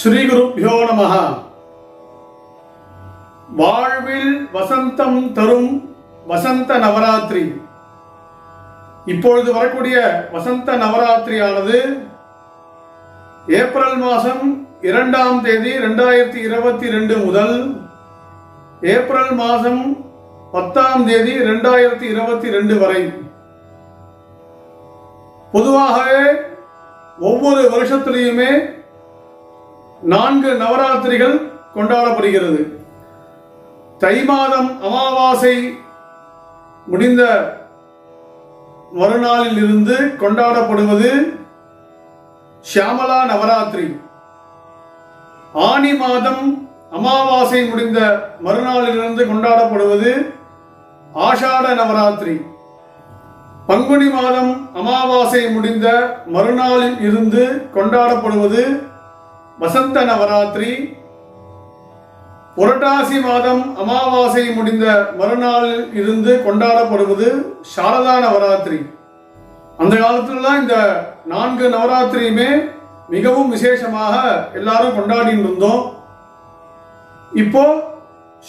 ஸ்ரீ குருப்பியோ நம. வாழ்வில் வசந்தம் தரும் வசந்த நவராத்திரி. இப்பொழுது வரக்கூடிய வசந்த நவராத்திரியானது ஏப்ரல் மாதம் இரண்டாம் தேதி ரெண்டாயிரத்தி இருபத்தி ரெண்டு முதல் ஏப்ரல் மாதம் பத்தாம் தேதி ரெண்டாயிரத்தி இருபத்தி ரெண்டு வரை. பொதுவாகவே ஒவ்வொரு வருஷத்திலையுமே நான்கு நவராத்திரிகள் கொண்டாடப்படுகிறது. தை மாதம் அமாவாசை முடிந்த மறுநாளில் இருந்து கொண்டாடப்படுவது ஷியாமலா நவராத்திரி. ஆனி மாதம் அமாவாசை முடிந்த மறுநாளிலிருந்து கொண்டாடப்படுவது ஆஷாட நவராத்திரி. பங்குனி மாதம் அமாவாசை முடிந்த மறுநாளில் இருந்து கொண்டாடப்படுவது வசந்த நவராத்திரி புரட்டாசி மாதம் அமாவாசை முடிந்த மறுநாள் இருந்து கொண்டாடப்படுவது சாரதா நவராத்திரி. அந்த காலத்துலலாம் இந்த நான்கு நவராத்திரியுமே மிகவும் விசேஷமாக எல்லாரும் கொண்டாடிட்டு இருந்தோம். இப்போ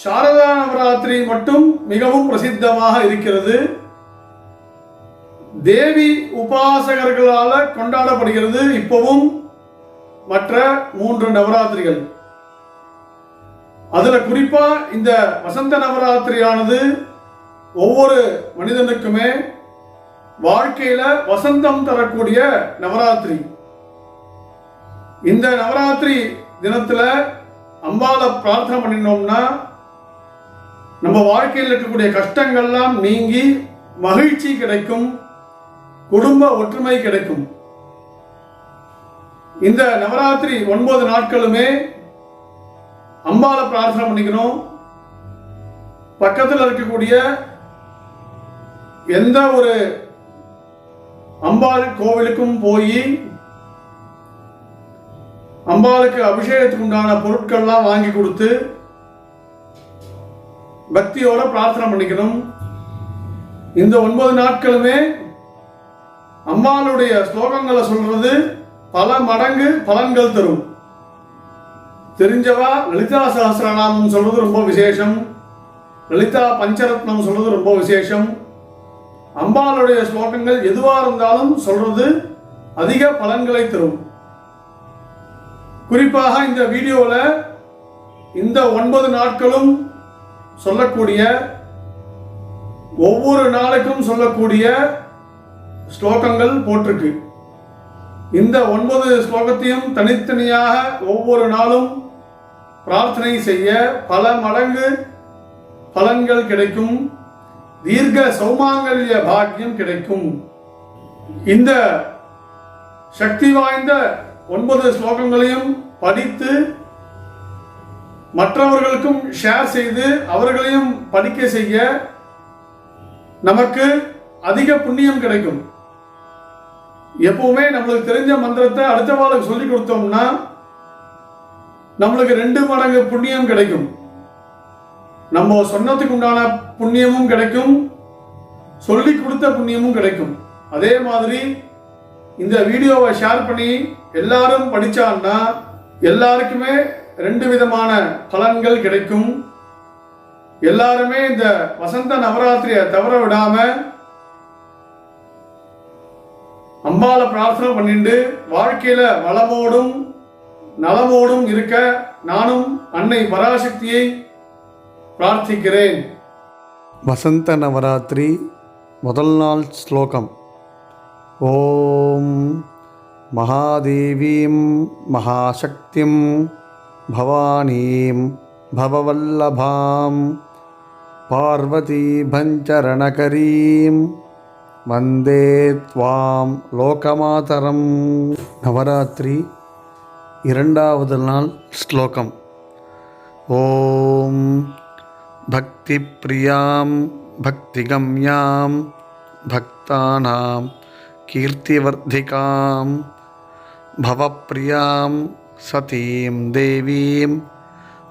சாரதா நவராத்திரி மட்டும் மிகவும் பிரசித்தமாக இருக்கிறது. தேவி உபாசகர்களால் கொண்டாடப்படுகிறது. இப்பவும் மற்ற மூன்று நவராத்திரிகள். அதுல குறிப்பா இந்த வசந்த நவராத்திரியானது ஒவ்வொரு மனிதனுக்குமே வாழ்க்கையில வசந்தம் தரக்கூடிய நவராத்திரி. இந்த நவராத்திரி தினத்துல அம்பால பிரார்த்தனை பண்ணினோம்னா நம்ம வாழ்க்கையில் இருக்கக்கூடிய கஷ்டங்கள்லாம் நீங்கி மகிழ்ச்சி கிடைக்கும் குடும்ப ஒற்றுமை கிடைக்கும். இந்த நவராத்திரி ஒன்பது நாட்களுமே அம்பால பிரார்த்தனை பண்ணிக்கணும். பக்கத்தில் இருக்கக்கூடிய எந்த ஒரு அம்பாள் கோவிலுக்கும் போய் அம்பாளுக்கு அபிஷேகத்துக்கு உண்டான பொருட்கள்லாம் வாங்கி கொடுத்து பக்தியோட பிரார்த்தனை பண்ணிக்கணும். இந்த ஒன்பது நாட்களுமே அம்பாளுடைய ஸ்லோகங்களை சொல்றது பல மடங்கு பலன்கள் தரும். தெரிஞ்சவா? லலிதா சகசிரநாமம் சொல்றது ரொம்ப விசேஷம். லலிதா பஞ்சரத்னம் சொல்றது ரொம்ப விசேஷம். அம்பாளுடைய ஸ்லோகங்கள் எதுவா இருந்தாலும் சொல்றது அதிக பலன்களை தரும். குறிப்பாக இந்த வீடியோவில் இந்த ஒன்பது நாட்களும் சொல்லக்கூடிய ஒவ்வொரு நாளுக்கும் சொல்லக்கூடிய ஸ்லோகங்கள் போட்டிருக்கு. இந்த ஒன்பது ஸ்லோகத்தையும் தனித்தனியாக ஒவ்வொரு நாளும் பிரார்த்தனை செய்ய பல மடங்கு பலன்கள் கிடைக்கும். தீர்க்க சௌமாங்கல்ய பாக்கியம் கிடைக்கும். இந்த சக்தி வாய்ந்த ஒன்பது ஸ்லோகங்களையும் படித்து மற்றவர்களுக்கும் ஷேர் செய்து அவர்களையும் படிக்க செய்ய நமக்கு அதிக புண்ணியம் கிடைக்கும். எப்பவுமே நம்மளுக்கு தெரிஞ்ச மந்திரத்தை அடுத்தவாளுக்கு சொல்லி கொடுத்தோம்னா நம்மளுக்கு ரெண்டு மடங்கு புண்ணியம் கிடைக்கும். நம்ம சொன்னதுக்கு உண்டான புண்ணியமும் கிடைக்கும். சொல்லி கொடுத்த புண்ணியமும் கிடைக்கும். அதே மாதிரி இந்த வீடியோவை ஷேர் பண்ணி எல்லாரும் படிச்சான்னா எல்லாருக்குமே ரெண்டு விதமான பலன்கள் கிடைக்கும். எல்லாருமே இந்த வசந்த நவராத்திரியை தவற விடாமல் அம்பால பிரார்த்தனை பண்ணிட்டு வாழ்க்கையில வளமோடும் நலமோடும் இருக்க நானும் அன்னை பராசக்தியை பிரார்த்திக்கிறேன். வசந்த நவராத்திரி முதல் நாள் ஸ்லோகம். ஓம் மகாதேவீம் மகாசக்திம் பவானீம் பவவல்லபாம் பார்வதீபஞ்சரணகரீம் வந்தே துவாம் லோகமாதரம். நவராத்திரி இரண்டாவது நாள் ஸ்லோகம். ஓம் பக்தி பிரியாம் பக்திகம்யாம் பக்தானாம் கீர்த்திவர்திகாம் பவப்பிரியாம் சதீம் தேவீம்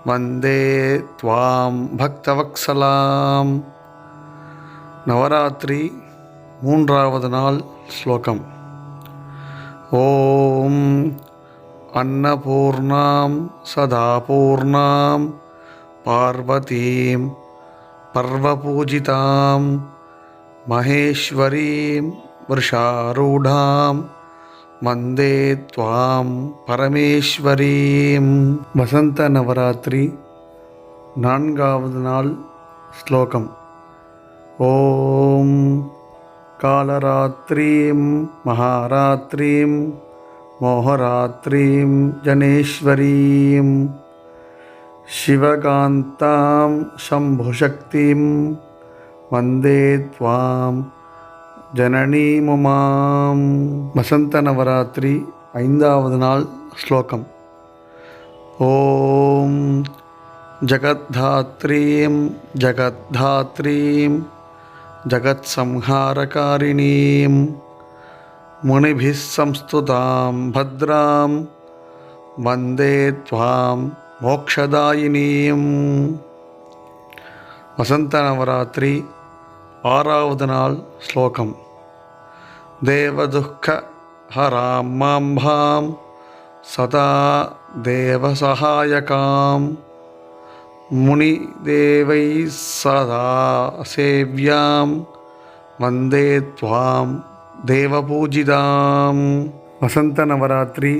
வந்தே துவாம் பக்தவக்சலாம். நவராத்திரி மூன்றாவது நாள் ஸ்லோகம் ஓம் अन्नपूर्णां सदा पूर्णां पार्वतीं पर्वपूजितां महेश्वरीं वृषारूढां वन्दे त्वां परमेश्वरीं वसन्तनवरात्रि நான்காவது நாள் ஸ்லோகம் ஓம் कालरात्रीं महारात्रीं मोहरात्रीं जनेश्वरीं शिवकान्तां शम्भुशक्तिं वन्दे त्वां जननीमुमां वसन्तनवरात्रि वसन्तनवरात्रिः नाल् श्लोकम्। ॐ जगद्धात्रीं जगद्धात्रीं। जगत्संहारकारिणीं मुनिभिः संस्तुतां भद्रां वन्दे त्वां மோக்ஷதாயினியும் வசந்த நவராத்திரி ஆறாவது நாள் ஸ்லோகம் தேவதுக்க ஹராம் மாம்பாம் சதா தேவசகாயகாம் முனிதேவை சதா சேவ்யாம் வந்தே துவாம் தேவபூஜிதாம் வசந்த நவராத்திரி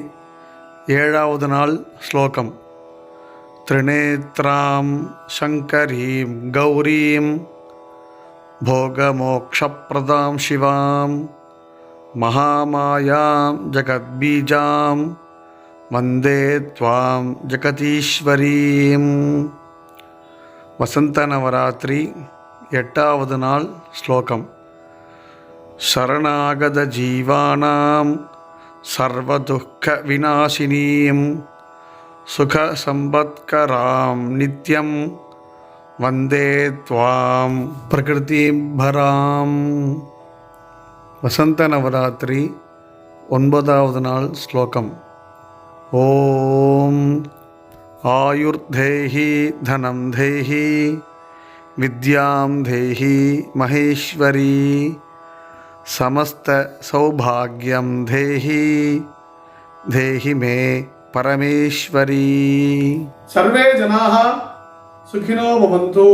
ஏழாவது நாள் ஸ்லோகம் त्रिनेत्रां शङ्करीं गौरीं भोगमोक्षप्रदां शिवां महामायां जगद्बीजां वन्दे त्वां வசந்த நவராத்திரி எட்டாவது நாள் ஸ்லோகம். சரணாகத ஜீவானாம் சர்வதுக்க விநாசினீம் சுகசம்பத்கராம் நித்யம் வந்தே துவாம். பிரகிருதிபராம் வசந்த நவராத்திரி ஒன்பதாவது நாள் ஸ்லோகம். ஓம் आयुर्धेहि धनं देहि विद्यां महेश्वरी महेश्वरी, समस्तसौभाग्यं देहि दे मे परमेश्वरी। सर्वे जनाः सुखिनो भवन्तु।